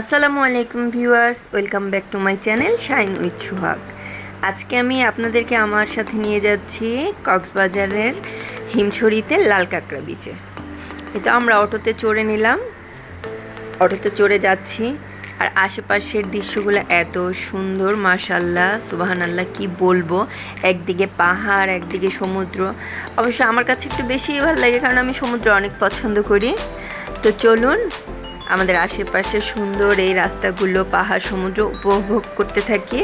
আসসালামু আলাইকুম viewers, welcome back to my channel shine with Suhag. আজকে আমি আপনাদেরকে আমার সাথে নিয়ে যাচ্ছি কক্সবাজারের হিমছড়িতে লাল কাঁকড়া বিচে এটা আমরা অটোতে চড়ে নিলাম। অটোতে চড়ে যাচ্ছি আর আশেপাশের দৃশ্যগুলো এত সুন্দর মাশাল্লাহ সুবাহান আল্লাহ কী বলব? একদিকে পাহাড়, একদিকে সমুদ্র। অবশ্য আমার কাছে একটু বেশি ভালো লাগে কারণ আমি সমুদ্র অনেক পছন্দ করি। তো চলুন আমাদের আশেপাশে সুন্দর এই রাস্তাগুলো পাহাড় সমুদ্র উপভোগ করতে থাকি।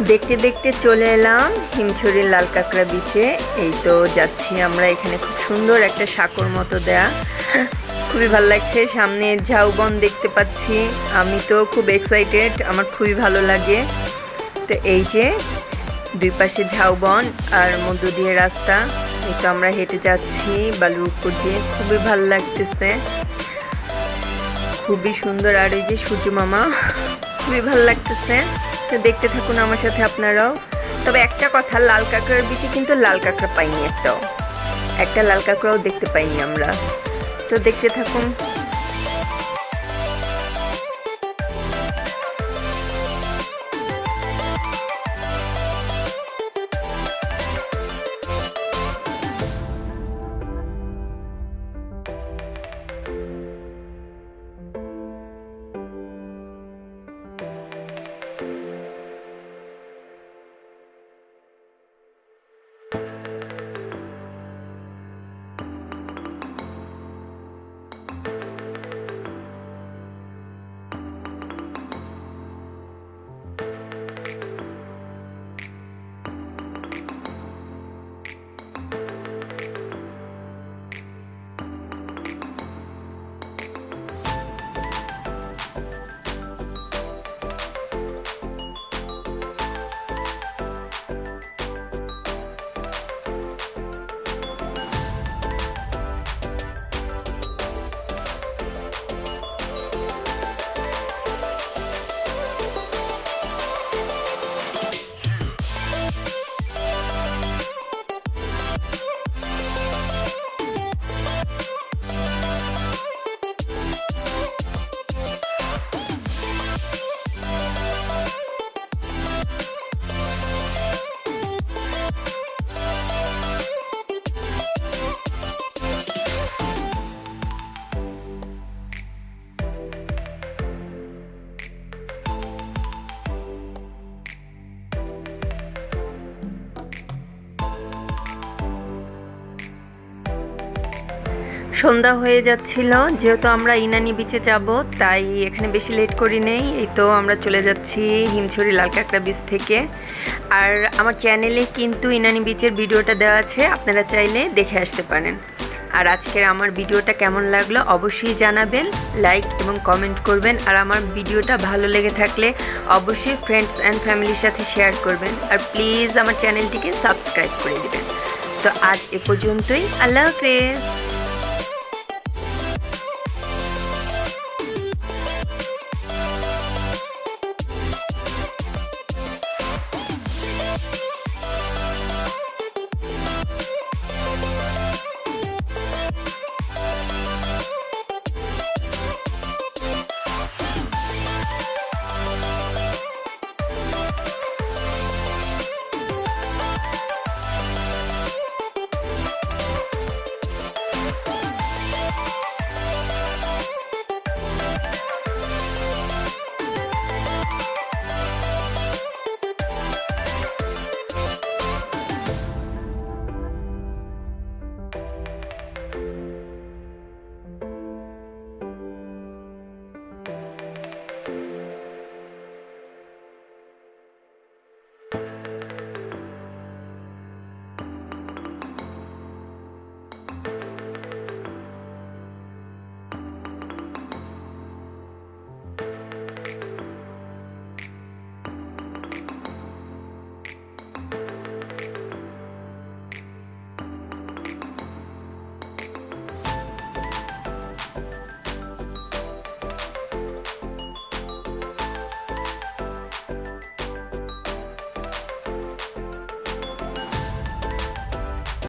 দেখতে দেখতে চলে এলাম হিমছড়ির লাল কাঁকড়া বিচে এই তো যাচ্ছি আমরা এখানে, খুব সুন্দর একটা সাঁকর মতো দেয়া। খুবই ভালো লাগছে, সামনে ঝাউবন দেখতে পাচ্ছি। আমি তো খুব এক্সাইটেড আমার খুবই ভালো লাগে। তো এই যে দুই পাশে ঝাউবন আর মধ্য দিয়ে রাস্তা, এই তো আমরা হেঁটে যাচ্ছি বালুর দিয়ে। খুবই ভালো লাগতেছে। খুবই সুন্দর, আর এই যে সূর্য মামা, খুবই ভালো লাগতেছে। তো দেখতে থাকুন আমার সাথে আপনারাও। তবে একটা কথা, লাল কাঁকড়ার বিচে কিন্তু লাল কাঁকড়া পাইনি একটাও। একটা লাল কাঁকড়াও দেখতে পাইনি আমরা। তো দেখতে থাকুন। সন্ধ্যা হয়ে যাচ্ছিল, যেহেতু আমরা ইনানি বিচে যাব, তাই এখানে বেশি লেট করি নেই। এই তো আমরা চলে যাচ্ছি হিমছড়ি লাল কাঁকড়া বিচ থেকে। আর আমার চ্যানেলে কিন্তু ইনানি বিচের ভিডিওটা দেওয়া আছে, আপনারা চাইলে দেখে আসতে পারেন। আর আজকের আমার ভিডিওটা কেমন লাগল অবশ্যই জানাবেন লাইক এবং কমেন্ট করবেন, আর আমার ভিডিওটা ভালো লেগে থাকলে অবশ্যই ফ্রেন্ডস অ্যান্ড ফ্যামিলির সাথে শেয়ার করবেন। আর প্লিজ আমার চ্যানেলটিকে সাবস্ক্রাইব করে দেবেন। তো আজ এ পর্যন্তই, আল্লাহ হাফেজ। you